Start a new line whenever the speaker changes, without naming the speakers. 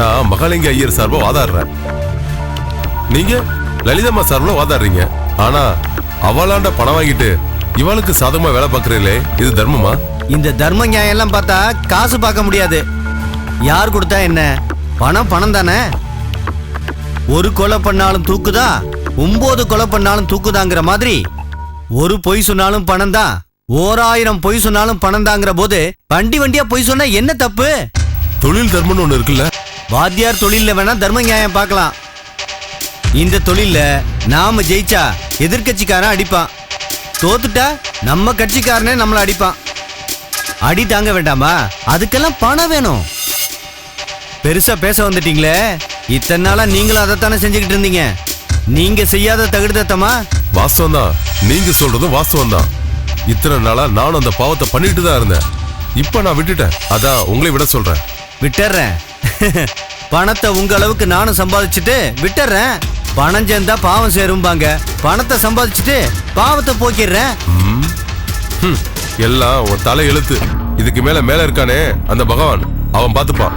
நான் மகாலிங்க ஐயர் சார்பா வாதாடுறேன். நீங்க லலிதம்மா சார்பில் வாதாடுறீங்க. ஆனா அவளாண்ட பணம் வாங்கிட்டு இவளுக்கு சாதகமா வேலை பார்க்கறீங்களே இது தர்மமா?
இந்த தர்ம நியாயம் எல்லாம் பார்த்தா காசு பார்க்க முடியாது. யார் கொடுத்தா என்ன? பணம் பணம் தானே? ஒரு கொலை பண்ணாலும் தூக்குதா? ஒன்பது கொலை பண்ணாலும் தூக்குதாங்கிற மாதிரி ஒரு பொய் சொன்னாலும் பணம் தான் ஓராயிரம் பொய் சொன்னாலும் பணம் தாங்கிற போது வண்டி வண்டியா பொய் சொன்னா என்ன தப்பு?
தொழில் தர்மம்னு ஒண்ணு இருக்குல்ல.
வாத்தியார் தொழிலில் வேணா தர்ம நியாயம் பார்க்கலாம். இந்த தொழிலில் நாம ஜெயிச்சா எதிர்க்கட்சிக்காரன் அடிப்பான். தோத்துட்டா நம்ம கட்சிக்காரனே நம்மளை அடிப்பான். அடி தாங்க வேண்டாமா? அதுக்கெல்லாம் பணம் வேணும். பெருசா பேச வந்துட்டீங்களே? இத்தனை நாளா நீங்களும் அதைத்தானே செஞ்சுக்கிட்டு இருந்தீங்க. நீங்க செய்யாத தகுடுதத்தமா
வாஸ்தவம் தான் நீங்க சொல்றதும் வாஸ்தவம் தான் இத்தனை நாளா நானும் அந்த பாவத்தை பண்ணிட்டு தான் இருந்தேன். இப்ப நான் விட்டுட்டேன். அதான் உங்களை விட சொல்றேன்.
விட்டுறேன். பணத்தை உங்க அளவுக்கு நானும் சம்பாதிச்சுட்டு விட்டுறேன். பணம் சேர்ந்தா பாவம் சேரும்பாங்க. பணத்தை சம்பாதிச்சுட்டு பாவத்தை போக்கிடுறேன்.
ம். எல்லாம் ஒரு தலை எழுத்து இதுக்கு மேல மேல இருக்கானே அந்த பகவான். அவன் பார்த்துப்பான்.